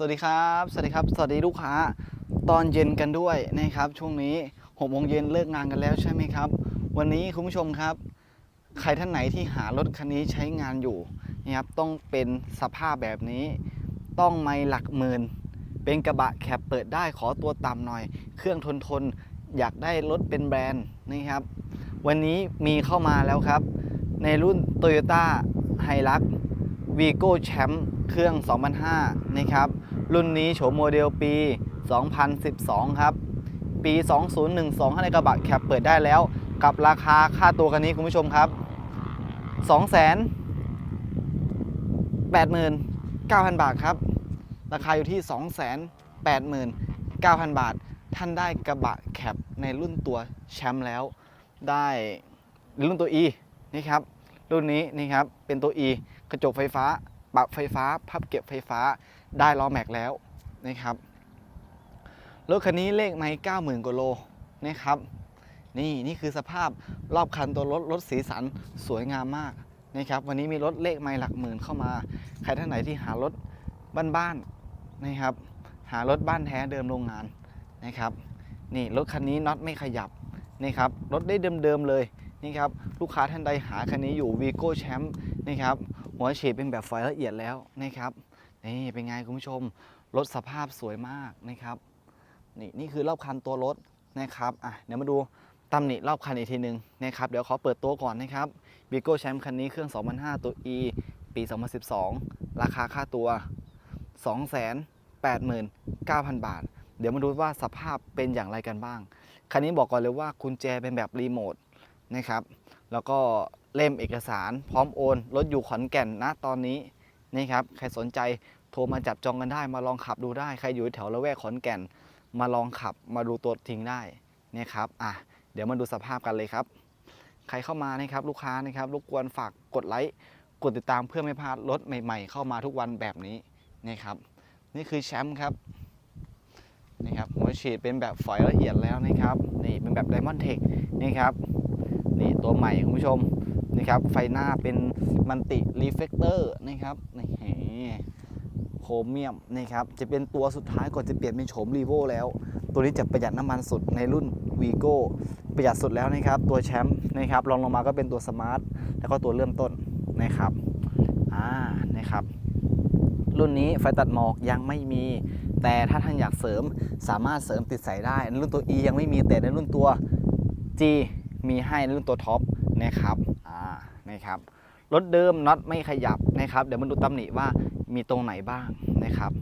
สวัสดีครับ สวัสดีครับ สวัสดีลูกค้า ตอนเย็นกันด้วยนะครับ ช่วงนี้หกโมงเย็นเลิกงานกันแล้วใช่ไหมครับ วันนี้คุณผู้ชมครับ ใครท่านไหนที่หารถคันนี้ใช้งานอยู่นะครับ ต้องเป็นสภาพแบบนี้ ต้องไม่หลักหมื่น เป็นกระบะแคปเปิดได้ขอตัวต่ำหน่อย เครื่องทนทน อยากได้รถเป็นแบรนด์นะครับ วันนี้มีเข้ามาแล้วครับ ในรุ่น Toyota h i l u x v i g o Champ เครื่อง 2005 นะครับ รุ่นนี้โฉมโมเดลปี 2012 ครับ ปี 2012ให้ในกระบะแคปเปิดได้แล้ว กับราคาค่าตัวคันนี้คุณผู้ชมครับ289,000 บาทครับ ราคาอยู่ที่ 289,000 บาท ท่านได้กระบะแคปในรุ่นตัวแชมป์แล้ว ได้รุ่นตัว E นี่ครับ รุ่นนี้นี่ครับ เป็นตัว E กระจกไฟฟ้า ปรับไฟฟ้า พับเก็บไฟฟ้าได้ล้อแม็กแล้วนะครับรถคันนี้เลขไม่เก้าหมื่นกว่าโลนะครับนี่นี่คือสภาพรอบคันตัวรถรถสีสันสวยงามมากนะครับวันนี้มีรถเลขไม่หลักหมื่นเข้ามา ใครท่านไหนที่หารถบ้านๆนะครับ หารถบ้านแท้เดิมโรงงานนะครับนี่รถคันนี้น็อตไม่ขยับนี่ครับรถได้เดิมๆเลยนี่ครับลูกค้าท่านใดหาคันนี้อยู่วีโก้แชมป์นะครับ หัวฉีดเป็นแบบไฟละเอียดแล้วนะครับนี่เป็นไงคุณผู้ชมรถสภาพสวยมากนะครับนี่นี่คือรอบคันตัวรถนะครับอะเดี๋ยวมาดูตำหนิรอบคันอีกทีหนึ่งนะครับเดี๋ยวขอเปิดตัวก่อนนะครับวีโก้แชมป์คันนี้เครื่อง 2005 ตัว E ปี 2012 ราคาค่าตัว 289,000 บาท เดี๋ยวมาดูว่าสภาพเป็นอย่างไรกันบ้าง คันนี้บอกก่อนเลยว่ากุญแจเป็นแบบรีโมทนะครับ แล้วก็เล่มเอกสารพร้อมโอนรถอยู่ขอนแก่นนะตอนนี้นี่ครับใครสนใจโทรมาจับจองกันได้ มาลองขับดูได้ใครอยู่แถวละแวกขอนแก่น มาลองขับมาดูตัวจริงได้นะครับอะเดี๋ยวมาดูสภาพกันเลยครับ ใครเข้ามานะครับลูกค้านะครับรบกวนฝากกดไลค์กดติดตามเพื่อไม่พลาดรถใหม่ ๆ เข้ามาทุกวันแบบนี้นะครับ นี่คือแชมป์ครับนี่ครับหัวฉีดเป็นแบบฝอยละเอียดแล้วนะครับนี่เป็นแบบ Diamond Tech นี่ครับ นี่ตัวใหม่คุณผู้ชมนี่ครับไฟหน้าเป็นมันติรีเฟกเตอร์นะครับนี่โครเมียมนี่ครับจะเป็นตัวสุดท้ายก่อนจะเปลี่ยนเป็นโฉมรีโวแล้ว ตัวนี้จะประหยัดน้ำมันสุดในรุ่น v ีโก้ประหยัดสุดแล้วนะครับ ตัวแชมป์นะครับรองลงมาก็เป็นตัวสมาร์ทแล้วก็ตัวเริ่มต้นนะครับอ่านะครับ รุ่นนี้ไฟตัดหมอกยังไม่มี แต่ถ้าท่านอยากเสริมสามารถเสริมติดใส่ได้ในรุ่นตัว E ยังไม่มีแต่ในรุ่นตัว G มีให้ในรุ่นตัวท็อปนะครับอ่านะครับรถเดิมน็อตไม่ขยับนะครับ เดี๋ยวมาดูตำหนิว่ามีตรงไหนบ้างนะครับ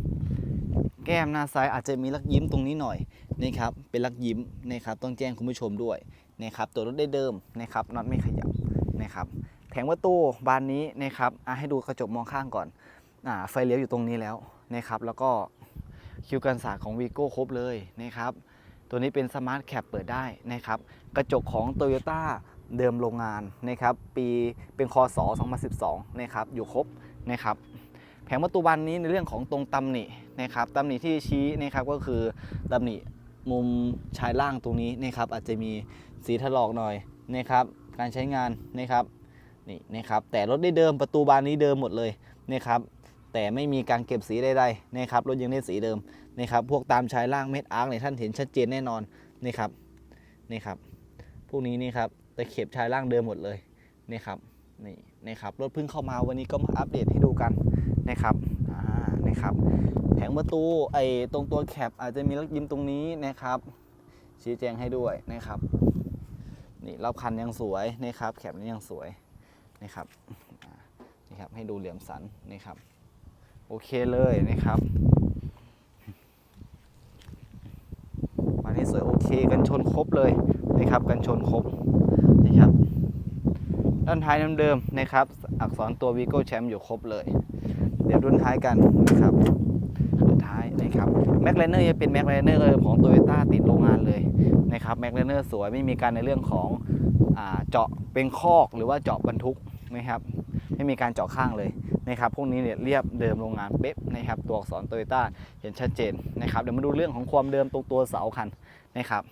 แก้มหน้าซ้ายอาจจะมีลักยิ้มตรงนี้หน่อยนะครับเป็นลักยิ้มนะครับต้องแจ้งคุณผู้ชมด้วยนะครับตัวรถได้เดิมนะครับน็อตไม่ขยับนะครับแผงประตูบานนี้นะครับอะให้ดูกระจกมองข้างก่อนอ่าไฟเลี้ยวอยู่ตรงนี้แล้วนะครับ แล้วก็คิวกันศาสตร์ของ v ีโก้ครบเลยนะครับ ตัวนี้เป็นสมาร์ทแคปเปิดได้นะครับ กระจกของ Toyota เดิมโรงงานนะครับปีเป็นคศ2012นะครับอยู่ครบนะครับแผงประตูบานนี้ในเรื่องของตรงตำหนินะครับตำหนิที่ชี้นะครับก็คือตำหนิมุมชายล่างตรงนี้นะครับอาจจะมีสีถลอกหน่อยนะครับการใช้งานนะครับนี่นะครับแต่รถได้เดิมประตูบานนี้เดิมหมดเลยนะครับแต่ไม่มีการเก็บสีใดๆนะครับรถยังได้สีเดิมนะครับพวกตามชายล่างเม็ดอาร์คเนี่ยท่านเห็นชัดเจนแน่นอนนี่ครับนี่ครับ พวกนี้นี่ครับตะเข็บชายล่างเดิมหมดเลยนี่ครับนี่นะครับรถเพิ่งเข้ามาวันนี้ก็มาอัปเดตให้ดูกันนะครับอ่านะครับแผงประตูไอ้ตรงตัวแคปอาจจะมีลักยิ้มตรงนี้นะครับ ชี้แจงให้ด้วยนะครับนี่รอบคันยังสวยนะครับ แคปนี้ยังสวยนะครับนี่ครับให้ดูเหลี่ยมสันนี่ครับโอเคเลยนะครับวันนี้ สวยโอเค กันชนครบเลยนะครับกันชนครบนะครับด้านท้ายเดิมๆนะครับ อักษรตัว v ีโก้แชมป์อยู่ครบเลย เดี๋ยวรุ่นท้ายกันนะครับรุ่นท้ายนะครับแม็กไลเนอร์จะเป็นแม็กไลเนอร์ของโตโยต้าติดโรงงานเลยนะครับแม็กไลเนอร์สวยไม่มีการในเรื่องของอเจาะเป็นคอกหรือว่าเจาะบรรทุกนะครับ ไม่มีการเจาะข้างเลยนะครับพวกนี้เนี่ยเรียบเดิมโรงงานเป๊ะนะครับตัวอักษรโตโยต้าเห็นชัดเจนนะครับเดี๋ยวมาดูเรื่องของความเดิมตรงตัวเสาคันนะครับ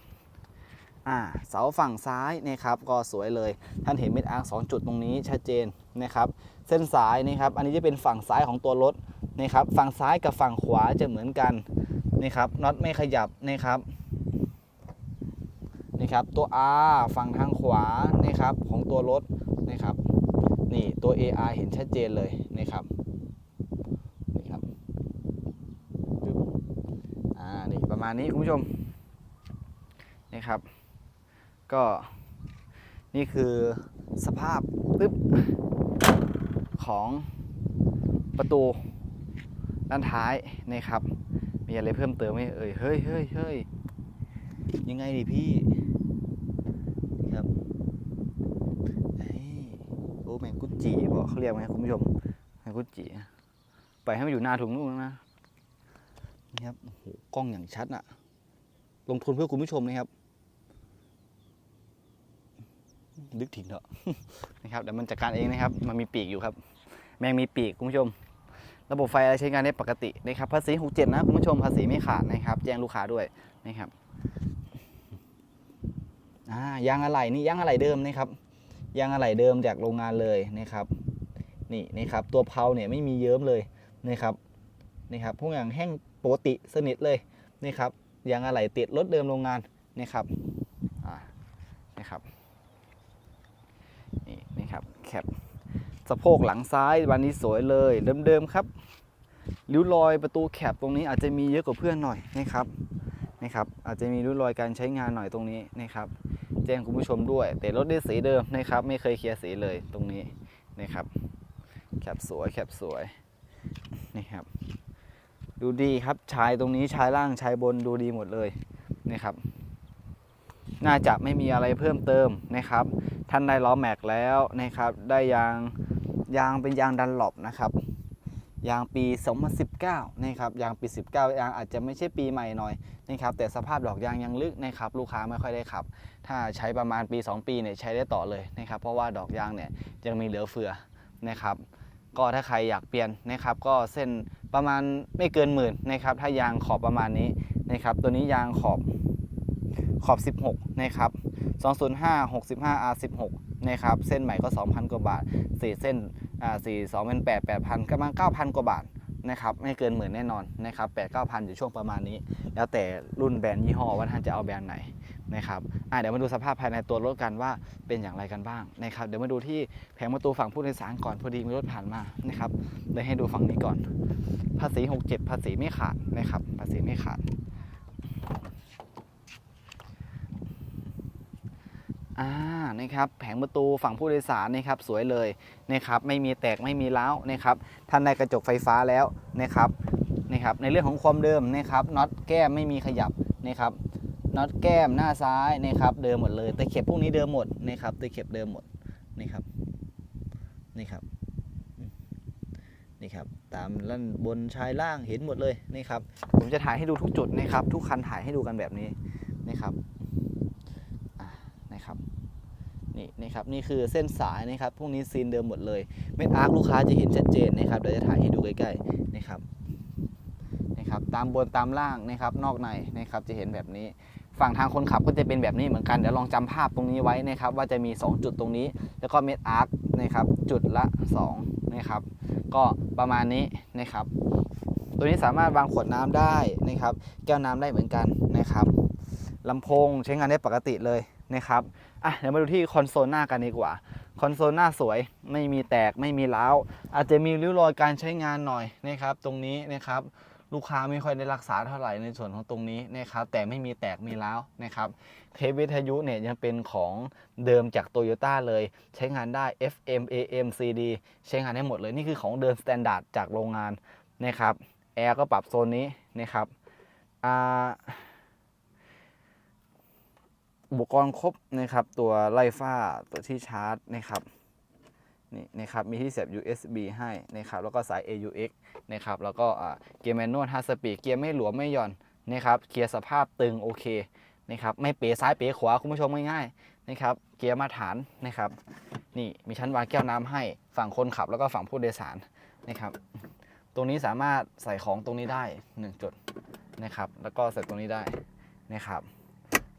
อ่าเสาฝั่งซ้ายนะครับก็สวยเลย ท่านเห็นเม็ดอาร์สองจุดตรงนี้ชัดเจนนะครับเส้นสายนะครับอันนี้จะเป็นฝั่งซ้ายของตัวรถนะครับฝั่งซ้ายกับฝั่งขวาจะเหมือนกันนะครับน็อตไม่ขยับนะครับนะครับตัว R ฝั่งทางขวานะครับของตัวรถนะครับ นี่ตัว AR เห็นชัดเจนเลยนะครับนี่ครับปึ๊บอ่านี่ประมาณนี้คุณผู้ชมนะครับ ก็นี่คือสภาพปึ๊บของประตูด้านท้ายนะครับ มีอะไรเพิ่มเติมไหมเอ่ยเฮ้ยเฮ้ยเฮ้ยยังไงดิพี่นี่ครับเอ้ยโอ้แมงกุด จีบอกเขาเรียกไหมคุณผู้ชมแมงกุดจีปให้มันอยู่หน้าถุงนู่นนะนี่ครับโอ้โหกล้องอย่างชัดอะลงทุนเพื่อคุณผู้ชมนะครับ ลึกถึงเถอะนะครับเดี๋ยวมันจัดการเองนะครับ มันมีปีกอยู่ครับ แมงมีปีกคุณผู้ชม ระบบไฟอะไรใช้งานได้ปกตินะครับภาษี67นะคุณผู้ชมภาษีไม่ขาดนะครับ แจ้งลูกค้าด้วยนะครับอ่ายางอะไหล่นี่ยางอะไหล่เดิมนะครับ ยางอะไหล่เดิมจากโรงงานเลยนะครับนี่นะครับตัวเพลาเนี่ยไม่มีเยิ้มเลยนะครับนี่ครับพวกอย่างแห้งปกติสนิทเลยนี่ครับยางอะไหล่ติดรถเดิมโรงงานนะครับอ่านะครับนี่นี่ครับแคปสะโพกหลังซ้ายวันนี้สวยเลยเดิมๆครับริ้วรอยประตูแคปตรงนี้อาจจะมีเยอะกว่าเพื่อนหน่อยนะครับนะครับอาจจะมีริ้วรอยการใช้งานหน่อยตรงนี้นะครับ แจ้งคุณผู้ชมด้วย แต่รถได้สีเดิมนะครับ ไม่เคยเคลียร์สีเลยตรงนี้นะครับแคปสวยแคปสวยนี่ครับ ดูดีครับชายตรงนี้ชายล่างชายบนดูดีหมดเลยนะครับ น่าจะไม่มีอะไรเพิ่มเติมนะครับ ท่านได้ล้อแม็กแล้วนะครับ ได้ยางยางเป็นยางดันหลบนะครับ ยางปี 2019นะครับยางปี 19 ยางอาจจะไม่ใช่ปีใหม่หน่อยนะครับแต่สภาพดอกยางยังลึกนะครับลูกค้าไม่ค่อยได้ขับ ถ้าใช้ประมาณปี 2 ปีเนี่ยใช้ได้ต่อเลยนะครับเพราะว่าดอกยางเนี่ยยังมีเหลือเฟือนะครับก็ถ้าใครอยากเปลี่ยนนะครับก็เส้นประมาณไม่เกินหมื่นนะครับถ้ายางขอบประมาณนี้นะครับตัวนี้ยางขอบขอบ 16นะครับ205 65 R16 นะครับเส้นใหม่ก็ 2,000 กว่าบาท4เส้น อ่า4 2เป็น8 8,000ประมาณ9,000กว่าบาทนะครับไม่เกินหมื่นแน่นอนนะครับ8 9,000อยู่ช่วงประมาณนี้ แล้วแต่รุ่นแบรนด์ยี่ห้อว่าท่านจะเอาแบรนด์ไหนนะครับอ่าเดี๋ยวมาดูสภาพภายในตัวรถกันว่าเป็นอย่างไรกันบ้างนะครับเดี๋ยวมาดูที่แผงประตูฝั่งผู้โดยสารก่อนพอดีมีรถผ่านมานะครับเลยให้ดูฝั่งนี้ก่อน ภาษี 67 ภาษีไม่ขาดนะครับภาษีไม่ขาด อ่านะครับแผงประตูฝั่งผู้โดยสารนะครับสวยเลยนะครับไม่มีแตกไม่มีร้าวนะครับท่านได้กระจกไฟฟ้าแล้วนะครับนะครับในเรื่องของความเดิมนะครับน็อตแก้มไม่มีขยับนะครับน็อตแก้มหน้าซ้ายนะครับเดิมหมดเลยตะเข็บพวกนี้เดิมหมดนะครับตะเข็บเดิมหมดนี่ครับนี่ครับนี่ครับตามล่านบนชายล่างเห็นหมดเลยนี่ครับผมจะถ่ายให้ดูทุกจุดนะครับทุกคันถ่ายให้ดูกันแบบนี้นะครับ นะครับนี่นะครับนี่คือเส้นสายนะครับพวกนี้ซีนเดิมหมดเลยเม็ดอาร์คลูกค้าจะเห็นชัดเจนนะครับเดี๋ยวจะถ่ายให้ดูใกล้ๆนะครับนะครับตามบนตามล่างนะครับนอกในนะครับจะเห็นแบบนี้ ฝั่งทางคนขับก็จะเป็นแบบนี้เหมือนกันเดี๋ยวลองจำภาพตรงนี้ไว้นะครับ ว่าจะมี 2 จุดตรงนี้ แล้วก็เม็ดอาร์คนะครับจุดละ2นะครับก็ประมาณนี้นะครับ ตัวนี้สามารถวางขวดน้ำได้นะครับ แก้วน้ำได้เหมือนกันนะครับลำโพงใช้งานได้ปกติเลย นะครับอะเดี๋ยวมาดูที่คอนโซลหน้ากันดีกว่า คอนโซลหน้าสวยไม่มีแตกไม่มีร้าวอาจจะมีริ้วรอยการใช้งานหน่อยนะครับ ตรงนี้นะครับลูกค้าไม่ค่อยได้รักษาเท่าไหร่ในส่วนของตรงนี้นะครับแต่ไม่มีแตกมีร้าวนะครับเทปวิทยุเนี่ยยังเป็นของเดิมจากโตโยต้าเลย ใช้งานได้ FM AM CD ใช้งานได้หมดเลยนี่คือของเดิมสแตนดาร์ดจากโรงงานนะครับแอร์ก็ปรับโซนนี้นะครับอ่า อุปกรณ์ครบนะครับ ตัวไล่ฟ้าตัวที่ชาร์จนะครับนี่นะครับ มีที่เสียบ USB ให้นะครับ แล้วก็สาย AUX นะครับ แล้วก็เกียร์แมนนวล5สปีด เกียร์ไม่หลวมไม่หย่อนนะครับ เกียร์สภาพตึงโอเคนะครับ ไม่เป๋ซ้ายเป๋ขวาคุณผู้ชมง่ายๆนะครับ เกียร์มาตรฐานนะครับ นี่มีชั้นวางแก้วน้ำให้ฝั่งคนขับแล้วก็ฝั่งผู้โดยสารนะครับ ตรงนี้สามารถใส่ของตรงนี้ได้1จุดนะครับ แล้วก็ใส่ตรงนี้ได้นะครับ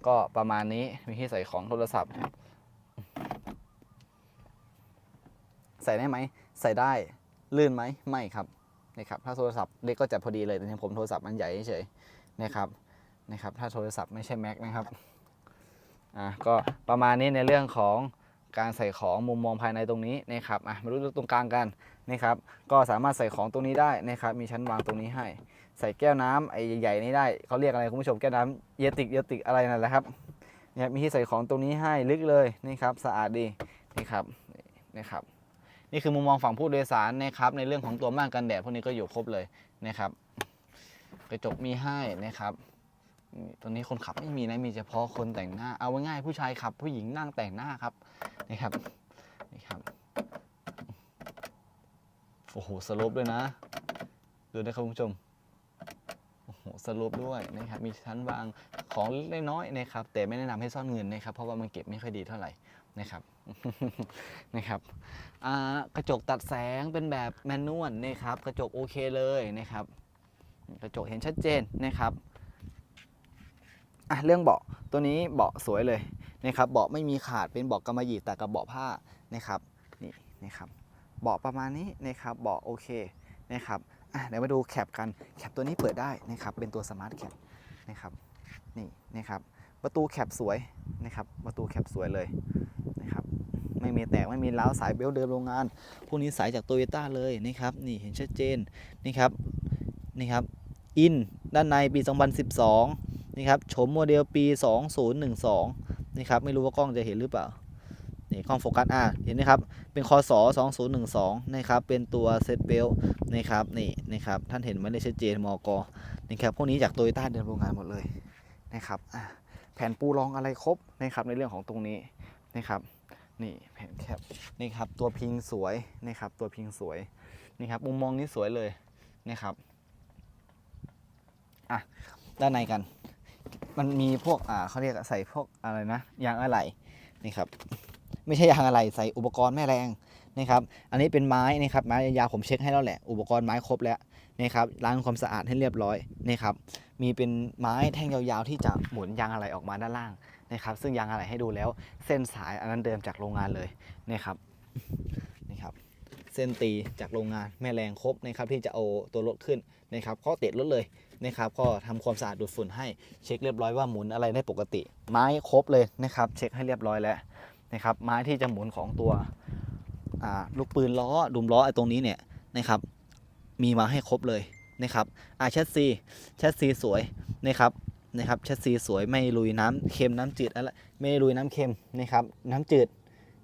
ก็ประมาณนี้มีที่ใส่ของโทรศัพท์ ใส่ได้ไหม ใส่ได้ลื่นไหมไม่ครับนะครับถ้าโทรศัพท์เล็กก็จะพอดีเลยแต่ทีนี้ผมโทรศัพท์มันใหญ่เฉยนะครับนะครับ ถ้าโทรศัพท์ไม่ใช่ Mac นะครับอะก็ประมาณนี้ในเรื่องของการใส่ของมุมมองภายในตรงนี้นะครับอะมาดูตรงกลางกันนะครับ ก็สามารถใส่ของตรงนี้ได้นะครับ มีชั้นวางตรงนี้ให้ ใส่แก้วน้ำไอ้ใหญ่ๆนี้ได้เขาเรียกอะไรคุณผู้ชมแก้วน้ำเยติกเยติกอะไรนั่นแหละครับเนี่ยมีที่ใส่ของตรงนี้ให้ลึกเลยนี่ครับสะอาดดีนี่ครับนี่ครับ นี่คือมุมมองฝั่งผู้โดยสารนะครับในเรื่องของตัวม่านกันแดดพวกนี้ก็อยู่ครบเลยนะครับ กระจกมีให้นะครับตัวนี้คนขับไม่มีนะมีเฉพาะคนแต่งหน้า เอาไว้ง่ายผู้ชายขับ ผู้หญิงนั่งแต่งหน้าครับนี่ครับนี่ครับโอ้โหสลปด้วยนะ ดูนะครับคุณผู้ชม สโลปด้วยนะครับมีชั้นวางของเล็กน้อยนะครับแต่ไม่แนะนำให้ซ่อนเงินนะครับเพราะว่ามันเก็บไม่ค่อยดีเท่าไหร่นะครับนะครับกระจกตัดแสงเป็นแบบแมนนวลนะครับกระจกโอเคเลยนะครับกระจกเห็นชัดเจนนะครับอะเรื่องเบาะตัวนี้เบาะสวยเลยนะครับเบาะไม่มีขาดเป็นเบาะกำมะหยี่แต่กับเบาะผ้านะครับนี่นะครับเบาะประมาณนี้นะครับเบาะโอเคนะครับ อะเดี๋ยวมาดูแคปกันแคปตัวนี้เปิดได้นะครับเป็นตัวสมาร์ทแคปนะครับนี่นะครับประตูแคปสวยนะครับประตูแคปสวยเลยนะครับไม่มีแตกไม่มีล้าวสายเบลต์เดิมโรงงานพวกนี้สายจากโตโยต้าเลยนะครับนี่เห็นชัดเจนนี่ครับนี่ครับอินด้านในปี 2012นี่ครับโฉมโมเดลปี 2012นี่ครับไม่รู้ว่ากล้องจะเห็นหรือเปล่า นี่กล้องโฟกัสอะเห็นไหมครับ เป็นคอส2012นะครับ เป็นตัวเซตเบลนี่ครับ นี่นะครับ ท่านเห็นไหมเลยชัดเจนมอกนี่ครับ พวกนี้จากโตโยต้าเดิมโรงงานหมดเลยนะครับแผ่นปูรองอะไรครบนะครับ ในเรื่องของตรงนี้นะครับ นี่แผ่นแคปนี่ครับ ตัวพิงสวยนี่ครับ ตัวพิงสวยนี่ครับ มุมมองนี้สวยเลยนี่ครับ อะ ด้านในกัน มันมีพวก อ่าเขาเรียกใส่พวกอะไรนะ ยางอะไหล่นี่ครับ ไม่ใช่ยางอะไหล่ใส่อุปกรณ์แม่แรงนะครับ อันนี้เป็นไม้นะครับไม้ยาวผมเช็คให้แล้วแหละ อุปกรณ์ไม้ครบแล้วนะครับล้างความสะอาดให้เรียบร้อยนะครับ มีเป็นไม้แท่งยาวๆ ที่จะหมุนยางอะไหล่ออกมาด้านล่างนะครับ ซึ่งยางอะไหล่ให้ดูแล้ว เส้นสายอันนั้นเดิมจากโรงงานเลยนี่ครับนี่ครับ เส้นตีจากโรงงานแม่แรงครบนะครับ ที่จะเอาตัวรถขึ้นนะครับข้อเตะรถเลยนะครับ ก็ทำความสะอาดดูดฝุ่นให้เช็คเรียบร้อยว่าหมุนอะไรได้ปกติ ไม้ครบเลยนะครับ เช็คให้เรียบร้อยแล้ว นะครับไม้ที่จะหมุนของตัวลูกปืนล้อดุมล้อไอ้ตรงนี้เนี่ยนะครับมีมาให้ครบเลยนะครับอาแชสซีแชสซีสวยนะครับนะครับแชสซีสวยไม่ลุยน้ำเค็มน้ำจืดอะไรไม่ได้ลุยน้ำเค็มนะครับน้ำจืด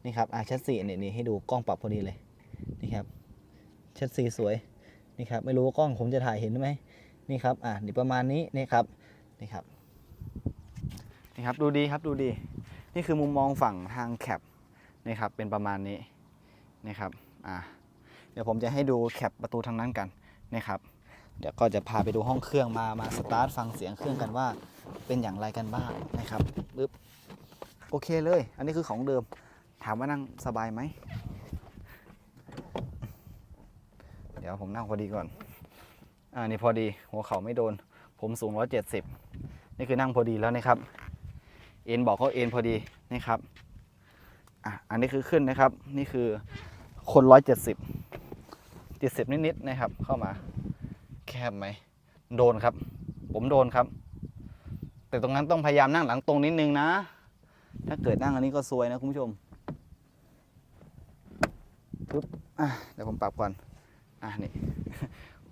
นี่ครับอาชัดสีเนี่ยนี่ให้ดูกล้องปรับพอดีเลยนี่ครับชัดสีสวยนี่ครับไม่รู้ว่ากล้องผมจะถ่ายเห็นไหมนี่ครับอ่านี่ประมาณนี้นี่ครับนี่ครับนี่ครับดูดีครับดูดี นี่คือมุมมองฝั่งทางแคปนี่ครับเป็นประมาณนี้นะครับอ่าเดี๋ยวผมจะให้ดูแคปประตูทางนั้นกันนะครับ เดี๋ยวก็จะพาไปดูห้องเครื่องมามาสตาร์ทฟังเสียงเครื่องกันว่าเป็นอย่างไรกันบ้างนะครับปึ๊บโอเคเลย อันนี้คือของเดิม ถามว่านั่งสบายไหม เดี๋ยวผมนั่งพอดีก่อน อ่านี่พอดีหัวเข่าไม่โดน ผมสูง 170 นี่คือนั่งพอดีแล้วนะครับ เอ็นบอกเขาเอ็นพอดีนะครับอะอันนี้คือขึ้นนะครับ นี่คือคน170 70นิดๆนะครับ เข้ามา แคบไหมโดนครับ ผมโดนครับ แต่ตรงนั้นต้องพยายามนั่งหลังตรงนิดนึงนะ ถ้าเกิดนั่งอันนี้ก็ซวยนะคุณผู้ชมปึ๊บอะเดี๋ยวผมปรับก่อนอะนี่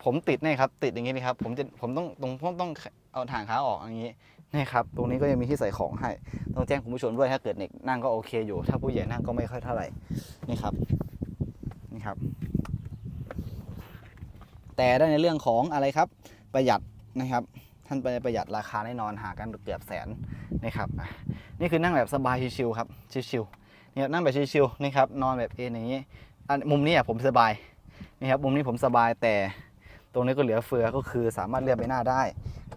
ผมติดนี่ครับ ติดอย่างนี้นี่ครับ ผมจะผมต้องตรงผมต้องเอาถ่างขาออกอย่างนี้ นี่ครับตรงนี้ก็ยังมีที่ใส่ของให้ต้องแจ้งคุณผู้ชมด้วยถ้าเกิดเด็กนั่งก็โอเคอยู่ ถ้าผู้ใหญ่นั่งก็ไม่ค่อยเท่าไหร่นี่ครับนี่ครับ แต่ได้ในเรื่องของอะไรครับ ประหยัดนะครับ ท่านไปประหยัดราคาแน่นอนหากันเกือบแสนนะครับนี่คือนั่งแบบสบายชิวๆครับชิวๆนี่ยนั่งแบบชิวๆนี่ครับนอนแบบเอนอย่างนี้อันมุมนี้ผมสบายนี่ครับมุมนี้ผมสบายแต่ตรงนี้ก็เหลือเฟือก็คือสามารถเลื่อนไปหน้าได้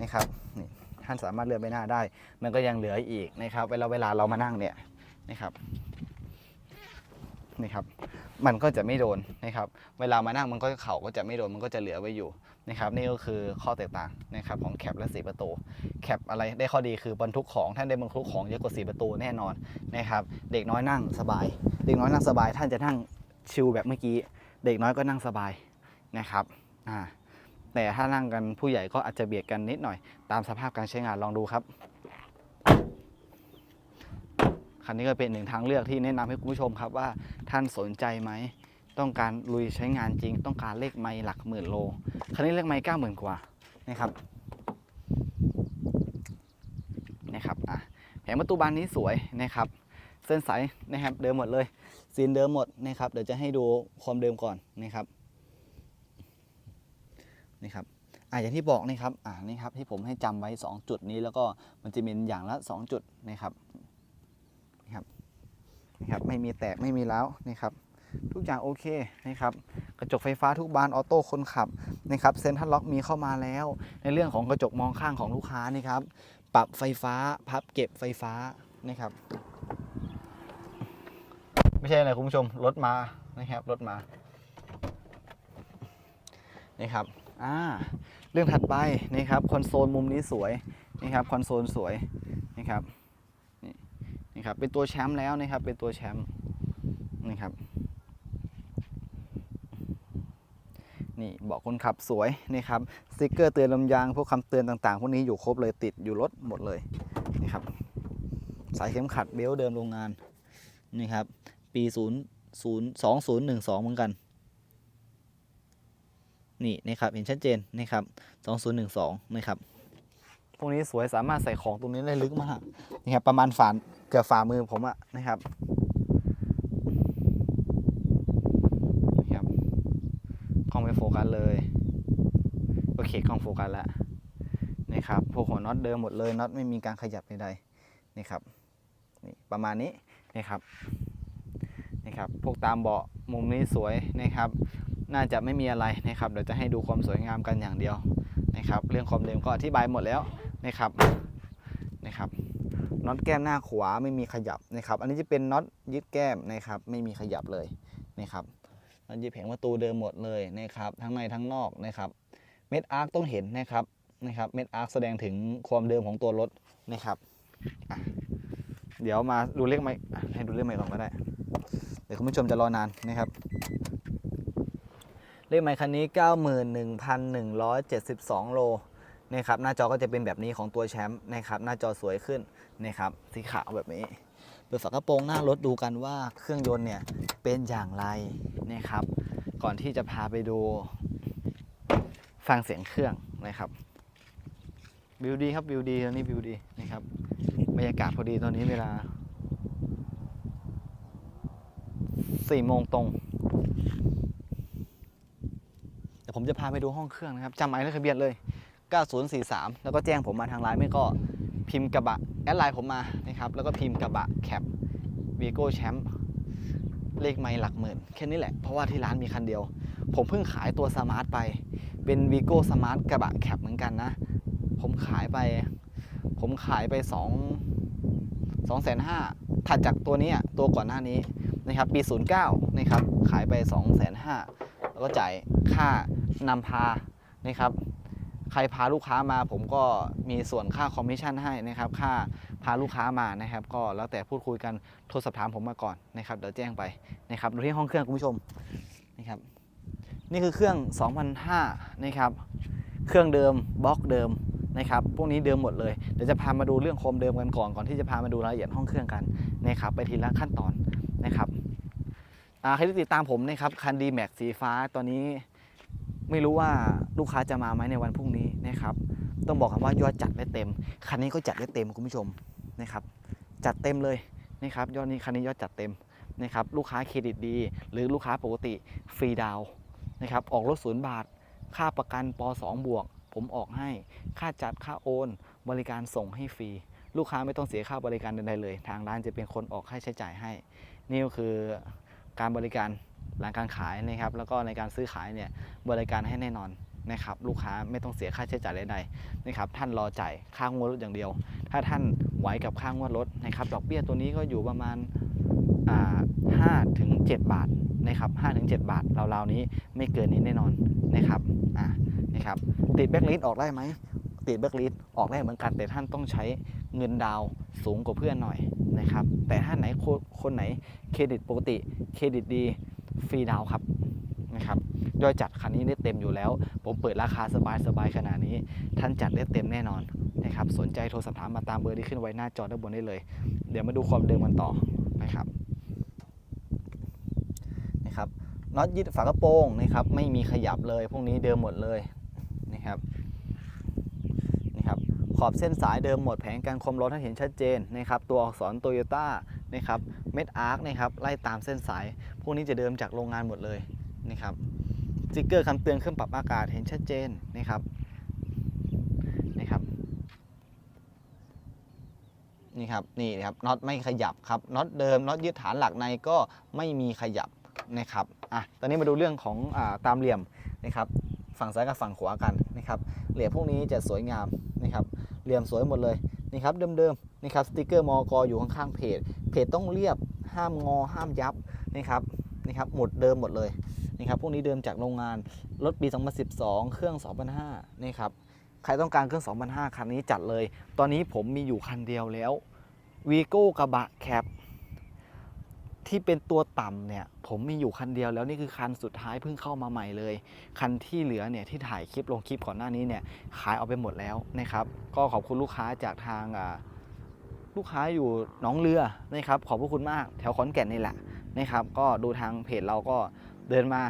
นะครับนี่านสามารถเลื่อนไปหน้าได้ มันก็ยังเหลืออีกนะครับ เวลาเวลาเรามานั่งเนี่ยนะครับนี่ครับ มันก็จะไม่โดนนะครับ เวลามานั่งมันก็เข่าก็จะไม่โดน มันก็จะเหลือไว้อยู่นะครับ นี่ก็คือข้อแตกต่างนะครับของแคปและสีประตู แคปอะไรได้ข้อดีคือบรรทุกของ ท่านได้บรรทุกของเยอะกว่าสีประตูแน่นอนนะครับ เด็กน้อยนั่งสบาย เด็กน้อยนั่งสบาย ท่านจะนั่งชิลแบบเมื่อกี้ เด็กน้อยก็นั่งสบายนะครับ อ่า แต่ถ้านั่งกันผู้ใหญ่ก็อาจจะเบียดกันนิดหน่อย ตามสภาพการใช้งานลองดูครับคันนี้ก็เป็นหนึ่งทางเลือกที่แนะนำให้คุณผู้ชมครับว่าท่านสนใจไหม ต้องการลุยใช้งานจริง ต้องการเลขไม้หลักหมื่นโล คันนี้เลขไม้เก้าหมื่นกว่านะครับนะครับอะแผงประตูบานนี้สวยนะครับ เส้นสายนะครับเดิมหมดเลยซีนเดิมหมดนะครับ เดี๋ยวจะให้ดูความเดิมก่อนนะครับ นี่ครับอะอย่างที่บอกนะครับอ่านี่ครับที่ผมให้จำไว้ 2 จุดนี้แล้วก็มันจะมีอย่างละ 2 จุดนะครับนะครับนะครับไม่มีแตกไม่มีแล้วนะครับทุกอย่างโอเคนะครับกระจกไฟฟ้าทุกบานออโต้คนขับนะครับเซ็นทรัลล็อกมีเข้ามาแล้ว ในเรื่องของกระจกมองข้างของลูกค้านี่ครับปรับไฟฟ้าพับเก็บไฟฟ้านะครับ ไม่ใช่อะไรคุณผู้ชมรถมานะครับรถมานี่ครับ อ่าเรื่องถัดไปนะครับคอนโซลมุมนี้สวยนะครับคอนโซลสวยนะครับนี่นี่ครับเป็นตัวแชมป์แล้วนะครับเป็นตัวแชมป์นี่ครับนี่บอกคนขับสวยนะครับสติกเกอร์เตือนลมยางพวกคำเตือนต่างๆ พวกนี้อยู่ครบเลยติดอยู่รถหมดเลยนี่ครับสายเข็มขัดเบลต์เดิมโรงงานนี่ครับปี 0 0 2 0 1 2 เหมือนกัน นี่นะครับเห็นชัดเจนนะครับ2012นะครับพวกนี้สวยสามารถใส่ของตรงนี้ได้ลึกมากนี่ครับประมาณฝ่าเกือบฝ่ามือผมอะนะครับนี่ครับกล้องไม่โฟกัสเลยโอเคกล้องโฟกัสแล้วนะครับพวกหัวน็อตเดิมหมดเลยน็อตไม่มีการขยับใดๆนี่ครับนี่ประมาณนี้นะครับนะครับพวกตามเบาะมุมนี้สวยนะครับ น่าจะไม่มีอะไรนะครับเดี๋ยวจะให้ดูความสวยงามกันอย่างเดียวนะครับ เรื่องความเดิมก็อธิบายหมดแล้วนะครับนะครับน็อตแก้มหน้าขวาไม่มีขยับนะครับ อันนี้จะเป็นน็อตยึดแก้มนะครับ ไม่มีขยับเลยนะครับน็อตยึดแผงประตูเดิมหมดเลยนะครับ ทั้งในทั้งนอกนะครับ เม็ดอาร์คต้องเห็นนะครับนะครับ เม็ดอาร์คแสดงถึงความเดิมของตัวรถนะครับเดี๋ยวมาดูเลขไม้อ่ให้ดูเลขไม้ก่อนก็ได้ เดี๋ยวคุณผู้ชมจะรอนานนะครับ เลขไมค์คันนี้ 91,172 โลนะครับหน้าจอก็จะเป็นแบบนี้ของตัวแชมป์นะครับหน้าจอสวยขึ้นนะครับสีขาวแบบนี้เปิดฝากระโปรงหน้ารถดูกันว่าเครื่องยนต์เนี่ยเป็นอย่างไรนะครับ ก่อนที่จะพาไปดูฟังเสียงเครื่องนะครับวิวดีครับวิวดีตอนนี้วิวดีนะครับบรรยากาศพอดีตอนนี้เวลาสี่โมงตรง ยวผมจะพาไปดูห้องเครื่องนะครับจำหมายเลขทะเบียนเลย 9043 แล้วก็แจ้งผมมาทางไลน์ไม่ก็พิมพ์กระบะแอดไลน์ผมมานะครับแล้วก็พิมพ์กระบะแคปวีโก้แชมป์เลขไม่หลักหมื่นแค่นี้แหละเพราะว่าที่ร้านมีคันเดียว ผมเพิ่งขายตัวสมาร์ทไป เป็นวีโก้สมาร์ทกระบะแคปเหมือนกันนะ ผมขายไป ผมขายไป 2 2 5 0 0 0ถัดจากตัวนี้ตัวก่อนหน้านี้นะครับปี 09นะครับขายไป 2 5 0 0 0แล้วก็จ่ายค่า นำพานะครับใครพาลูกค้ามาผมก็มีส่วนค่าคอมมิชชั่นให้นะครับ ค่าพาลูกค้ามานะครับ ก็แล้วแต่พูดคุยกันโทรสอบถามผมมาก่อนนะครับเดี๋ยวแจ้งไปนะครับดูที่ห้องเครื่องคุณผู้ชมนะครับ นี่คือเครื่อง 2005นะครับ เครื่องเดิมบล็อกเดิมนะครับ พวกนี้เดิมหมดเลยเดี๋ยวจะพามาดูเรื่องโคมเดิมกันก่อนก่อนที่จะพามาดูรายละเอียดห้องเครื่องกันนะครับ ไปทีละขั้นตอนนะครับใครที่ติดตามผมนะครับคันดีแม็กสีฟ้าตอนนี้ ไม่รู้ว่าลูกค้าจะมาไหมในวันพรุ่งนี้นะครับ ต้องบอกกันว่ายอดจัดได้เต็ม คันนี้ก็จัดได้เต็มคุณผู้ชมนะครับ จัดเต็มเลยนะครับ ยอดนี้คันนี้ยอดจัดเต็มนะครับ ลูกค้าเครดิตดี หรือลูกค้าปกติฟรีดาวน์นะครับ ออกรถศูนย์บาท ค่าประกันป .2 บวก ผมออกให้ ค่าจัดค่าโอน บริการส่งให้ฟรี ลูกค้าไม่ต้องเสียค่าบริการใดๆเลย ทางร้านจะเป็นคนออกค่าใช้จ่ายให้ นี่ก็คือการบริการ หลังการขายนะครับแล้วก็ในการซื้อขายเนี่ยบริการให้แน่นอนนะครับลูกค้าไม่ต้องเสียค่าใช้จ่ายใดๆนะครับท่านรอจ่ายค่างวดรถอย่างเดียว ถ้าท่านไหวกับค่างวดรถนะครับดอกเบี้ยตัวนี้ก็อยู่ประมาณห้าถึงเจ็ดบาทนะครับห้าถึงเจ็ดบาทราวๆนี้ไม่เกินนี้แน่นอนนะครับอ่านะครับติดแบ็กลิสออกได้ไหมติดแบ็กลิสออกได้เหมือนกัน แต่ท่านต้องใช้เงินดาวสูงกว่าเพื่อนหน่อยนะครับแต่ถ้าไหนคนไหนเครดิตปกติเครดิตดี ฟรีดาวครับนะครับย่อยจัดคันนี้ได้เต็มอยู่แล้ว ผมเปิดราคาสบายๆขนาดนี้ ท่านจัดได้เต็มแน่นอนนะครับสนใจโทรสอบถามมาตามเบอร์ที่ขึ้นไว้หน้าจอด้านบนได้เลย เดี๋ยวมาดูความเดิมกันต่อนะครับนะครับน็อตยึดฝากระโปรงนะครับไม่มีขยับเลยพวกนี้เดิมหมดเลยนะครับนะครับขอบเส้นสายเดิมหมดแผงการความร้อนท่านเห็นชัดเจนนะครับตัวอักษรโตโยต้านะครับ เม็ดอาร์คนะครับไล่ตามเส้นสาย พวกนี้จะเดิมจากโรงงานหมดเลยนะครับสติ๊กเกอร์คำเตือนเครื่องปรับอากาศเห็นชัดเจนนะครับนะครับนี่ครับนี่นะครับน็อตไม่ขยับครับน็อตเดิมน็อตยึดฐานหลักในก็ไม่มีขยับนะครับอะตอนนี้มาดูเรื่องของอาตามเหลี่ยมนะครับฝั่งซ้ายกับฝั่งขวากันนะครับเหลี่ยมพวกนี้จะสวยงามนะครับเหลี่ยมสวยหมดเลยนี่ครับเดิมๆ นี่ครับสติกเกอร์มอกอยู่ข้างๆเพจ เพจต้องเรียบห้ามงอห้ามยับนะครับนี่ครับหมดเดิมหมดเลยนี่ครับพวกนี้เดิมจากโรงงานรถปี 2012 เครื่อง 2005นี่ครับใครต้องการเครื่อง 2005 คันนี้จัดเลย ตอนนี้ผมมีอยู่คันเดียวแล้ววีโก้กระบะแคปที่เป็นตัวต่ำเนี่ยผมมีอยู่คันเดียวแล้วนี่คือคันสุดท้ายเพิ่งเข้ามาใหม่เลย คันที่เหลือเนี่ยที่ถ่ายคลิปลงคลิปก่อนหน้านี้เนี่ยขายเอาไปหมดแล้วนะครับ ก็ขอบคุณลูกค้าจากทางอ่า ลูกค้าอยู่หนองเรือนะครับขอบพระคุณมากแถวขอนแก่นนี่แหละนะครับก็ดูทางเพจเราก็เดินมา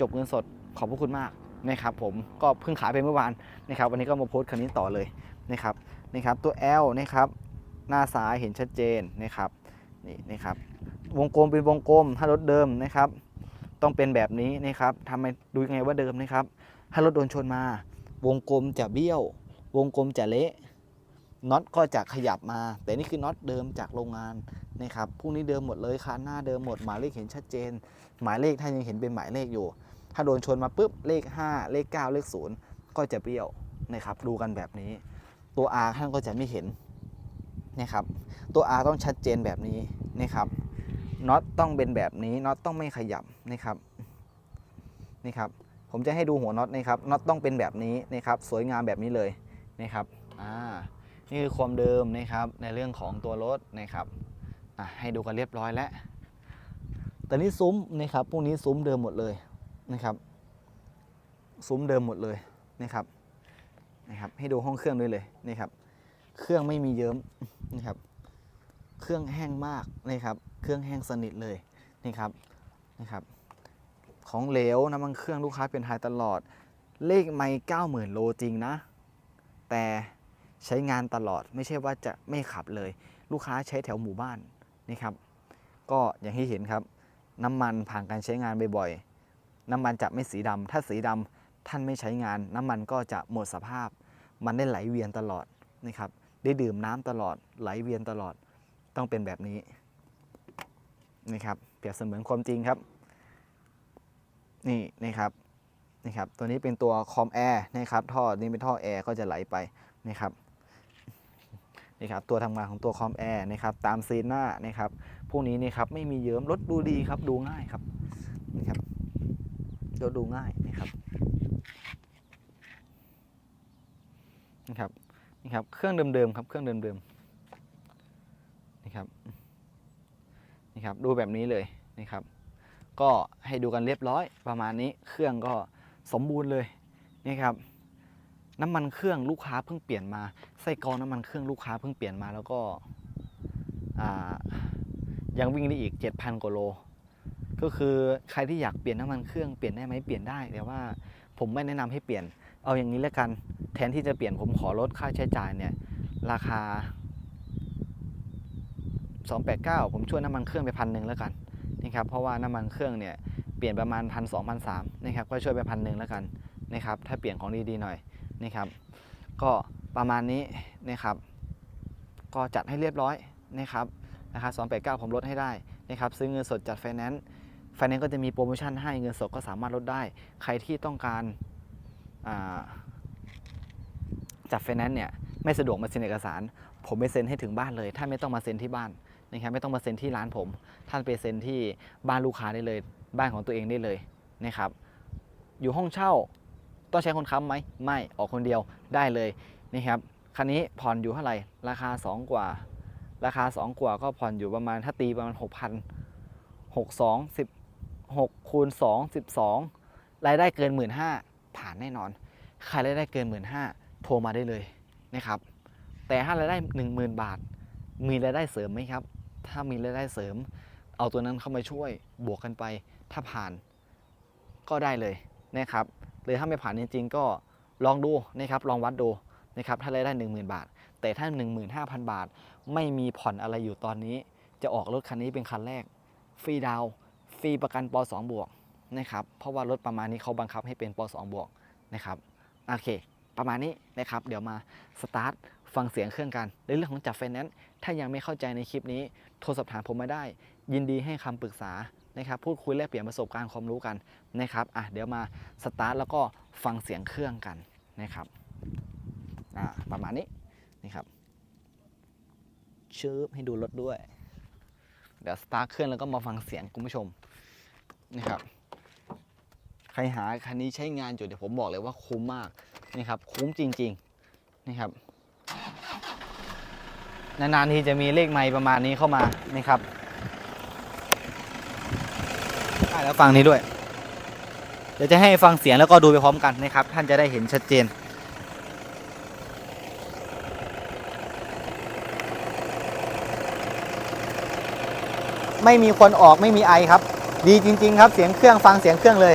จบเงินสดขอบพระคุณมากนะครับผมก็เพิ่งขายไปเมื่อวานนะครับวันนี้ก็มาโพสต์คันนี้ต่อเลยนะครับนะครับตัว L นะครับหน้าซ้ายเห็นชัดเจนนะครับนี่นะครับวงกลมเป็นวงกลมถ้ารถเดิมนะครับต้องเป็นแบบนี้นะครับทำไมดูยังไงว่าเดิมนะครับ ถ้ารถโดนชนมา วงกลมจะเบี้ยว วงกลมจะเละ น็อตก็จะขยับมา แต่นี่คือน็อตเดิมจากโรงงานนะครับพวกนี้เดิมหมดเลยคานหน้าเดิมหมดหมายเลขเห็นชัดเจน หมายเลขถ้ายังเห็นเป็นหมายเลขอยู่ ถ้าโดนชนมาปุ๊บเลข 5 เลข 9 เลข 0 ก็จะเบี้ยวนะครับดูกันแบบนี้ ตัว R ท่านก็จะไม่เห็นนะครับตัว R ต้องชัดเจนแบบนี้นะครับน็อตต้องเป็นแบบนี้น็อตต้องไม่ขยับนะครับนี่ครับผมจะให้ดูหัวน็อตนะครับน็อตต้องเป็นแบบนี้นะครับสวยงามแบบนี้เลยนะครับอ่า นี่คือความเดิมนะครับในเรื่องของตัวรถนะครับให้ดูกันเรียบร้อยแล้วแต่นี่ซุ้มนะครับพวกนี้ซุ้มเดิมหมดเลยนะครับ ซุ้มเดิมหมดเลยนะครับนะครับ ให้ดูห้องเครื่องด้วยเลยนะครับ เครื่องไม่มีเยิ้มนะครับ เครื่องแห้งมากนะครับ เครื่องแห้งสนิทเลยนี่ครับนะครับ ของเหลวน้ำมันเครื่องลูกค้าเปลี่ยนถ่ายตลอด เลขไม่เก้าหมื่นโลจริงนะ แต่ ใช้งานตลอด ไม่ใช่ว่าจะไม่ขับเลย ลูกค้าใช้แถวหมู่บ้านนี่ครับ ก็อย่างที่เห็นครับ น้ำมันผ่านการใช้งานบ่อยๆน้ำมันจะไม่สีดำถ้าสีดำท่านไม่ใช้งาน น้ำมันก็จะหมดสภาพ มันได้ไหลเวียนตลอดนะครับได้ดื่มน้ำตลอดไหลเวียนตลอดต้องเป็นแบบนี้นี่ครับเปรียบเสมือนความจริงครับ นี่นะครับนี่ครับ ตัวนี้เป็นตัวคอมแอร์นะครับ ท่อนี้เป็นท่อแอร์ก็จะไหลไปนะครับ นี่ครับตัวทำงานของตัวคอมแอร์นะครับตามซีนหน้านะครับพวกนี้นี่ครับไม่มีเยิ้มรถดูดีครับดูง่ายครับนี่ครับรถดูง่ายนะครับนี่ครับนี่ครับเครื่องเดิมๆครับเครื่องเดิมๆนี่ครับนี่ครับดูแบบนี้เลยนี่ครับ ก็ให้ดูกันเรียบร้อยประมาณนี้เครื่องก็สมบูรณ์เลยนี่ครับน้ำมันเครื่องลูกค้าเพิ่งเปลี่ยนมา ไส้กรองน้ำมันเครื่องลูกค้าเพิ่งเปลี่ยนมาแล้วก็ยังวิ่งได้อีก 7,000กว่าโล ก็คือใครที่อยากเปลี่ยนน้ำมันเครื่องเปลี่ยนได้ไหมเปลี่ยนได้แต่ว่าผมไม่แนะนำให้เปลี่ยน เอาอย่างนี้แล้วกัน แทนที่จะเปลี่ยนผมขอลดค่าใช้จ่ายเนี่ย ราคา 289 ผมช่วยน้ำมันเครื่องไปพันหนึ่งแล้วกันนะครับเพราะว่าน้ำมันเครื่องเนี่ยเปลี่ยนประมาณพันสองพันสามนะครับก็ช่วยไปพันหนึ่งแล้วกันนะครับถ้าเปลี่ยนของดีๆหน่อยนะครับก็ ประมาณนี้นะครับ ก็จัดให้เรียบร้อยนะครับราคา289 ผมลดให้ได้นะครับซื้อเงินสดจัดไฟแนนซ์ไฟแนนซ์ก็จะมีโปรโมชั่นให้เงินสดก็สามารถลดได้ ใครที่ต้องการาจัดไฟแนนซ์เนี่ยไม่สะดวกมาเซ็นเอกสาร ผมไปเซ็นให้ถึงบ้านเลย ถ้าไม่ต้องมาเซ็นที่บ้านนะครับไม่ต้องมาเซ็นที่ร้านผม ท่านไปเซ็นที่บ้านลูกค้าได้เลย บ้านของตัวเองได้เลยนะครับอยู่ห้องเช่าต้องใช้คนค้ำไหมไม่ออกคนเดียวได้เลย นะครับคันนี้ผ่อนอยู่เท่าไหร่ ราคา 2 กว่า ราคา 2 กว่าก็ผ่อนอยู่ประมาณถ้าตีประมาณ 6,000 6 2 16คูณ2 12 รายได้เกิน 1 5ื่นผ่านแน่นอน ใครรายได้เกิน 1 5ื่นโทรมาได้เลยนะครับ แต่ถ้ารายได้ 10,000 บาท มีรายได้เสริมไหมครับ ถ้ามีรายได้เสริม เอาตัวนั้นเข้ามาช่วยบวกกันไป ถ้าผ่านก็ได้เลยนะครับหรือถ้าไม่ผ่านจริงๆก็ลองดูนะครับลองวัดดู นะครับถ้ารายได้ 10,000 บาท แต่ถ้า 15,000 บาท ไม่มีผ่อนอะไรอยู่ตอนนี้ จะออกรถคันนี้เป็นคันแรก ฟรีดาวฟรีประกันป .2 บวกนะครับเพราะว่ารถประมาณนี้เขาบังคับให้เป็นป .2 บวกนะครับโอเค ประมาณนี้นะครับเดี๋ยวมาสตาร์ทฟังเสียงเครื่องกันในเรื่องของจับไฟแนนซ์ถ้ายังไม่เข้าใจในคลิปนี้โทรสอบถามผมมาได้ ยินดีให้คำปรึกษานะครับพูดคุยแลกเปลี่ยนประสบการณ์ความรู้กันนะครับอะเดี๋ยวมาสตาร์ทแล้วก็ฟังเสียงเครื่องกันนะครับ อ่าประมาณนี้นะครับชืบให้ดูรถด้วย เดี๋ยวสตาร์ทเครื่องแล้วก็มาฟังเสียงคุณผู้ชมนะครับ ใครหาคันนี้ใช้งานอยู่เดี๋ยวผมบอกเลยว่าคุ้มมากนะครับ คุ้มจริง ๆนะครับนานๆทีจะมีเลขไมล์ประมาณนี้เข้ามานะครับอะแล้วฟังนี้ด้วย เดี๋ยวจะให้ฟังเสียงแล้วก็ดูไปพร้อมกันนะครับ ท่านจะได้เห็นชัดเจน ไม่มีควันออกไม่มีไอครับ ดีจริง ๆ ครับเสียงเครื่องฟังเสียงเครื่องเลย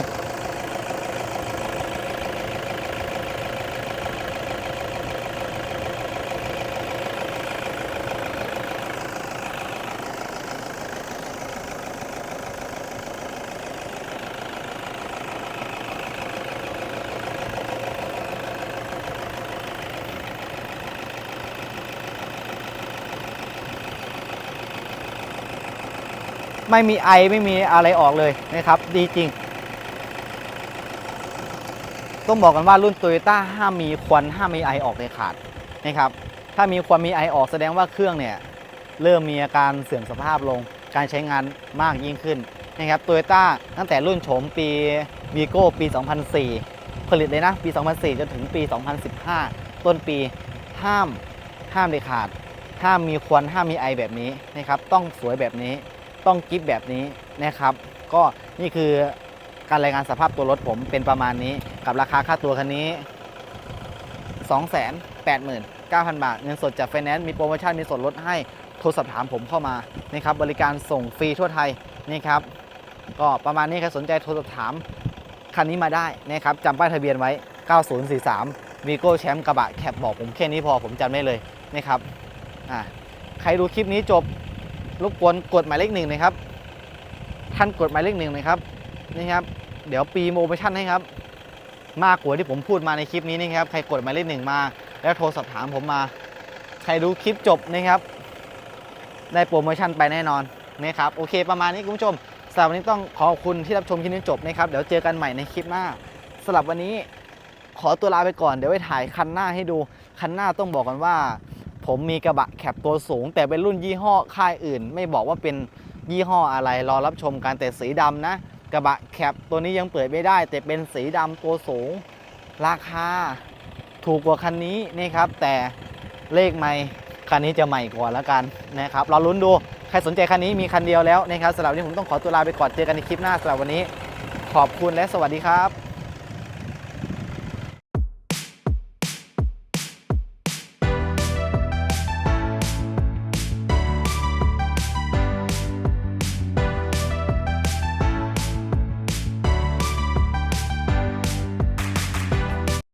ไม่มีไอไม่มีอะไรออกเลยนะครับ ดีจริง ต้องบอกกันว่ารุ่น t o y ยต้าห้ามมีควันห้ามมีไอออกเลยขาดนะครับ ถ้ามีควันมีไอออกแสดงว่าเครื่องเนี่ยเริ่มมีอาการเสื่อมสภาพลง การใช้งานมากยิ่งขึ้นนะครับโตโยต้าตั้งแต่รุ่นโฉมปีวีโก้ปี 2004 ผลิตเลยนะ ปี 2004 จนถึงปี 2015 ต้นปีห้ามห้ามเด็ดขาด ห้ามมีควันห้ามมีไอแบบนี้นะครับ ต้องสวยแบบนี้ ต้องกิฟแบบนี้นะครับ ก็นี่คือการรายงานสภาพตัวรถผมเป็นประมาณนี้ กับราคาค่าตัวคันนี้ 289,000 บาท เงินสดจากไฟแนนซ์มีโปรโมชั่นมีส่วนลดให้โทรสอบถามผมเข้ามานะครับบริการส่งฟรีทั่วไทยนี่ครับก็ประมาณนี้ใครสนใจโทรสอบถามคันนี้มาได้นะครับจำป้ายทะเบียนไว้ 9043วีโก้แชมป์กระบะแคปบอกผมแค่นี้พอผมจำได้เลยนะครับอ่าใครดูคลิปนี้จบ รบกวนกดหมายเลขหนึ่งนะครับ ท่านกดหมายเลขหนึ่งนะครับนี่ครับ เดี๋ยวปีโมโมชั่นให้ครับ มากกว่าที่ผมพูดมาในคลิปนี้นะครับ ใครกดหมายเลขหนึ่งมา แล้วโทรสอบถามผมมา ใครดูคลิปจบนะครับ ได้โปรโมชั่นไปแน่นอนนะครับ โอเคประมาณนี้คุณผู้ชมสำหรับวันนี้ต้องขอบคุณที่รับชมคลิปนี้จบนะครับ เดี๋ยวเจอกันใหม่ในคลิปหน้าสำหรับวันนี้ขอตัวลาไปก่อน เดี๋ยวไปถ่ายคันหน้าให้ดู คันหน้าต้องบอกกันว่า ผมมีกระบะแคปตัวสูง แต่เป็นรุ่นยี่ห้อค่ายอื่น ไม่บอกว่าเป็นยี่ห้ออะไรรอรับชมกันแต่สีดำนะ กระบะแคปตัวนี้ยังเปิดไม่ได้ แต่เป็นสีดำตัวสูง ราคาถูกกว่าคันนี้นะครับ แต่เลขไม่คันนี้จะใหม่กว่าแล้วกันนะครับเราลุ้นดูใครสนใจคันนี้มีคันเดียวแล้วนะครับสำหรับวันนี้ผมต้องขอตัวลาไปก่อนเจอกันในคลิปหน้าสำหรับวันนี้ ขอบคุณและสวัสดีครับ